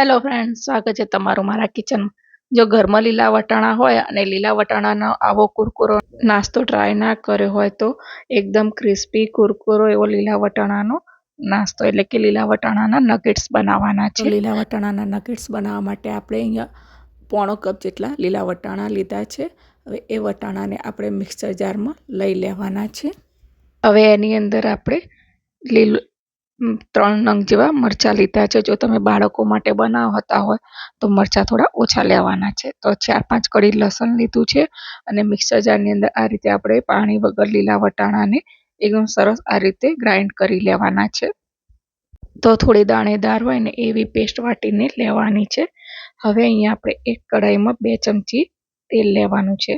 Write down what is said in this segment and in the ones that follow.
Hello friend સ્વાગત છે તમારું મારા કિચનમાં જો ઘરમાં લીલા વટાણા હોય અને લીલા વટાણાનો આવો કુરકુરો નાસ્તો ટ્રાય ના કર્યો હોય તો એકદમ ક્રિસ્પી કુરકુરો એવો લીલા વટાણાનો નાસ્તો એટલે કે લીલા વટાણાના નગેટ્સ બનાવવાના છે. લીલા વટાણાના નગેટ્સ બનાવવા માટે આપણે અહીંયા પોણો કપ જેટલા લીલા વટાણા લીધા છે. હવે એ વટાણાને આપણે મિક્સર જારમાં લઈ લેવાના છે. હવે એની અંદર આપણે લીલું ત્રણ નંગ જેવા મરચાં લીધા છે. જો તમે બાળકો માટે બનાવતા હોય તો મરચાં થોડા ઓછા લેવાના છે. તો ચાર પાંચ કળી લસણ લીધું છે અને મિક્સર જારની અંદર આ રીતે આપણે પાણી વગર લીલા વટાણાને એકદમ સરસ આ રીતે ગ્રાઇન્ડ કરી લેવાના છે. તો થોડી દાણેદાર હોય ને એવી પેસ્ટ વાટીને લેવાની છે. હવે અહીંયા આપણે એક કઢાઈમાં બે ચમચી તેલ લેવાનું છે.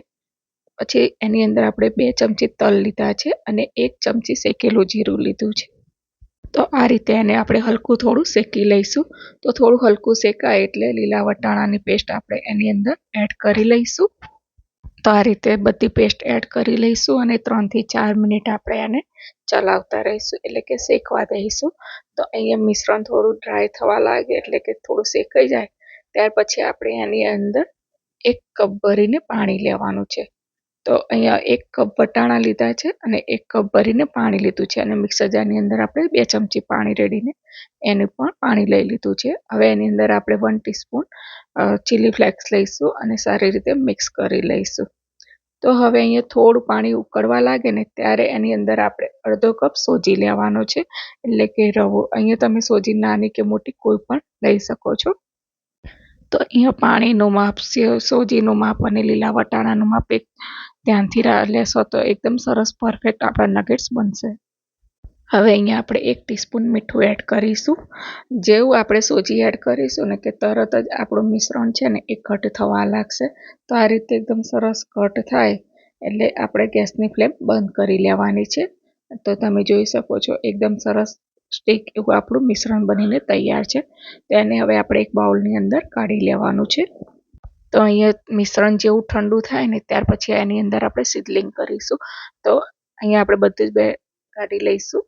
પછી એની અંદર આપણે બે ચમચી તલ લીધા છે અને એક ચમચી શેકેલું જીરું લીધું છે. તો આ રીતે એને આપણે હલકું થોડું શેકી લઈશું. તો થોડું હલકું શેકાય એટલે લીલા વટાણાની પેસ્ટ આપણે એની અંદર એડ કરી લઈશું. તો આ રીતે બધી પેસ્ટ એડ કરી લઈશું અને ત્રણથી ચાર મિનિટ આપણે એને ચલાવતા રહીશું, એટલે કે શેકવા દઈશું. તો અહીંયા મિશ્રણ થોડું ડ્રાય થવા લાગે એટલે કે થોડું શેકાઈ જાય. ત્યાર પછી આપણે એની અંદર એક કપ ભરીને પાણી લેવાનું છે. તો અહીંયા એક કપ વટાણા લીધા છે અને એક કપ ભરીને પાણી લીધું છે અને મિક્સર જારની અંદર આપણે બે ચમચી પાણી રેડીને એનું પણ પાણી લઈ લીધું છે. હવે એની અંદર આપણે વન ટીસ્પૂન ચીલી ફ્લેક્સ લઈશું અને સારી રીતે મિક્સ કરી લઈશું. તો હવે અહીંયા થોડું પાણી ઉકળવા લાગે ને ત્યારે એની અંદર આપણે અડધો કપ સોજી લેવાનો છે. એટલે કે રવો. અહીંયા તમે સોજી નાની કે મોટી કોઈ પણ લઈ શકો છો. તો અહીંયા પાણીનું માપ, સોજીનું માપ અને લીલા વટાણાનું માપ એક ધ્યાનથી લેશો તો એકદમ સરસ પરફેક્ટ આપણા નગેટ્સ બનશે. હવે અહીંયા આપણે એક ટીસ્પૂન મીઠું એડ કરીશું. જેવું આપણે સોજી એડ કરીશું ને કે તરત જ આપણું મિશ્રણ છે ને એ ઘટ થવા લાગશે. તો આ રીતે એકદમ સરસ ઘટ થાય એટલે આપણે ગેસની ફ્લેમ બંધ કરી લેવાની છે. તો તમે જોઈ શકો છો એકદમ સરસ સ્ટીક એવું આપણું મિશ્રણ બનીને તૈયાર છે. તો એને હવે આપણે એક બાઉલની અંદર કાઢી લેવાનું છે. તો અહીંયા મિશ્રણ જેવું ઠંડુ થાય ને ત્યાર પછી એની અંદર આપણે સિઝલિંગ કરીશું. તો અહીંયા આપણે બધું જ બે કાઢી લઈશું.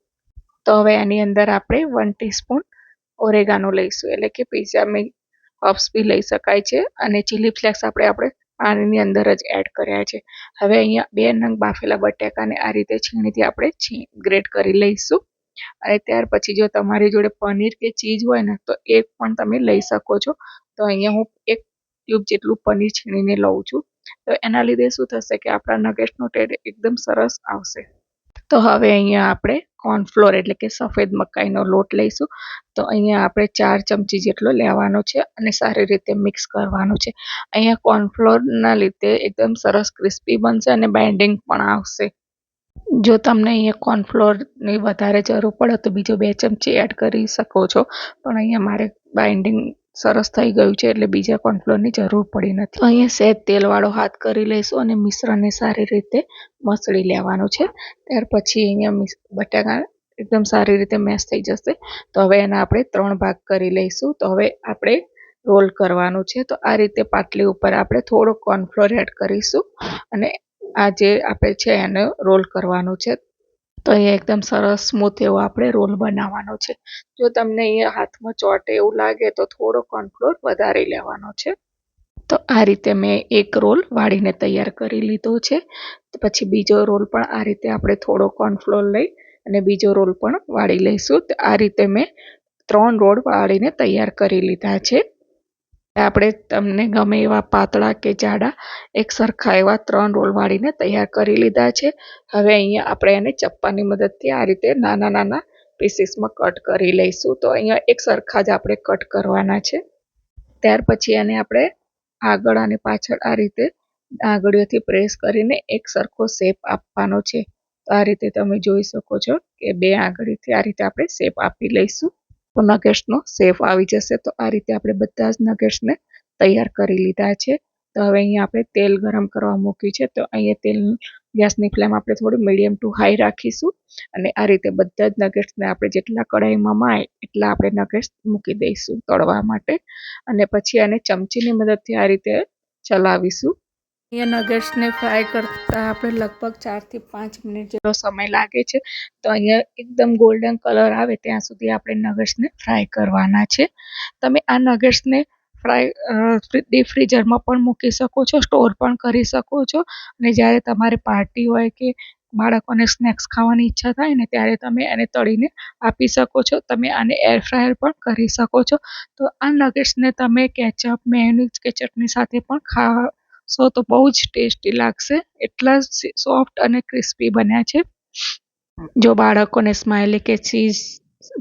તો હવે એની અંદર આપણે વન ટીસ્પૂન ઓરેગાનો લઈશું. એટલે કે પિઝા મી હર્બ્સ બી લઈ શકાય છે અને ચીલી ફ્લેક્સ આપણે આપણે પાણીની અંદર જ એડ કર્યા છે. હવે અહીંયા બે નંગ બાફેલા બટાકાને આ રીતે છીણીથી આપણે ગ્રેટ કરી લઈશું. અને ત્યાર પછી જો તમારી જોડે પનીર કે ચીઝ હોય ને તો એ પણ તમે લઈ શકો છો. તો અહીંયા હું એક ટ્યુબ જેટલું પનીર છીણીને લઉં છું. તો એના લીધે શું થશે કે આપણા નગેટ્સનો ટેડ એકદમ સરસ આવશે. તો હવે અહીંયા આપણે કોર્નફ્લોર એટલે કે સફેદ મકાઈનો લોટ લઈશું. તો અહીંયા આપણે ચાર ચમચી જેટલો લેવાનો છે અને સારી રીતે મિક્સ કરવાનો છે. અહીંયા કોર્નફ્લોરના લીધે એકદમ સરસ ક્રિસ્પી બનશે અને બાઇન્ડિંગ પણ આવશે. જો તમને અહીંયા કોર્નફ્લોરની વધારે જરૂર પડે તો બીજો બે ચમચી એડ કરી શકો છો. પણ અહીંયા મારે બાઇન્ડિંગ સરસ થઈ ગયું છે એટલે બીજા કોર્નફ્લોરની જરૂર પડી નથી. અહીંયા સહેજ તેલવાળો હાથ કરી લઈશું અને મિશ્રણને સારી રીતે મસળી લેવાનું છે. ત્યાર પછી અહીંયા બટાકા એકદમ સારી રીતે મેશ થઈ જશે. તો હવે એના આપણે ત્રણ ભાગ કરી લઈશું. તો હવે આપણે રોલ કરવાનું છે. તો આ રીતે પાટલી ઉપર આપણે થોડો કોર્નફ્લોર એડ કરીશું. અને આ જે આપણે છે એને રોલ કરવાનું છે. તો અહીંયા એકદમ સરસ સ્મૂથ એવો આપણે રોલ બનાવવાનો છે. જો તમને અહીંયા હાથમાં ચોટે એવું લાગે તો થોડો કોર્નફ્લોર વધારે લેવાનો છે. તો આ રીતે મેં એક રોલ વાળીને તૈયાર કરી લીધો છે. પછી બીજો રોલ પણ આ રીતે આપણે થોડો કોર્નફ્લોર લઈ અને બીજો રોલ પણ વાળી લઈશું. આ રીતે મેં ત્રણ રોલ વાળીને તૈયાર કરી લીધા છે. આપણે તમને ગમે એવા પાતળા કે જાડા એક સરખા એવા ત્રણ રોલ વાળીને તૈયાર કરી લીધા છે. હવે અહીંયા આપણે એને ચપ્પાની મદદથી આ રીતે નાના નાના પીસીસમાં કટ કરી લઈશું. તો અહીંયા એક સરખા જ આપણે કટ કરવાના છે. ત્યાર પછી એને આપણે આગળ અને પાછળ આ રીતે આંગળીઓથી પ્રેસ કરીને એક સરખો શેપ આપવાનો છે. તો આ રીતે તમે જોઈ શકો છો કે બે આંગળીથી આ રીતે આપણે શેપ આપી લઈશું. તો નગેટ્સનો શેપ આવી જશે. તો આ રીતે આપણે બધા જ નગેટ્સને તૈયાર કરી લીધા છે. તો હવે અહીંયા આપણે તેલ ગરમ કરવા મૂક્યું છે. તો અહીંયા તેલ ગેસની ફ્લેમ આપણે થોડી મીડિયમ ટુ હાઈ રાખીશું. અને આ રીતે બધા જ નગેટ્સને આપણે જેટલા કઢાઈમાં માય એટલા આપણે નગેટ્સ મૂકી દઈશું તળવા માટે. અને પછી આને ચમચીની મદદથી આ રીતે ચલાવીશું. અહીંયા નગેટ્સને ફ્રાય કરતાં આપણે લગભગ ચારથી પાંચ મિનિટ જેટલો સમય લાગે છે. તો અહીંયા એકદમ ગોલ્ડન કલર આવે ત્યાં સુધી આપણે નગેટ્સને ફ્રાય કરવાના છે. તમે આ નગેટ્સને ફ્રાય ડીપ ફ્રીઝરમાં પણ મૂકી શકો છો સ્ટોર પણ કરી શકો છો. અને જ્યારે તમારે પાર્ટી હોય કે બાળકોને સ્નેક્સ ખાવાની ઈચ્છા થાય ને ત્યારે તમે એને તળીને આપી શકો છો. તમે આને એર ફ્રાયર પણ કરી શકો છો. તો આ નગેટ્સને તમે કેચઅપ મેયોનીઝ કે ચટણી સાથે પણ ખાશો તો બહુ જ ટેસ્ટી લાગશે. એટલા સોફ્ટ અને ક્રિસ્પી બન્યા છે. જો બાળકોને સ્માઈલી કે ચીઝ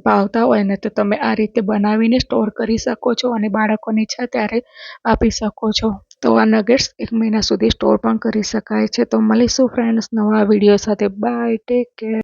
ભાવતા હોય ને તો તમે આ રીતે બનાવીને સ્ટોર કરી શકો છો અને બાળકોની ઈચ્છા ત્યારે આપી શકો છો. તો આ નગેટ્સ એક મહિના સુધી સ્ટોર પણ કરી શકાય છે. તો મળીશું ફ્રેન્ડ્સ નવા વીડિયો સાથે. Bye take care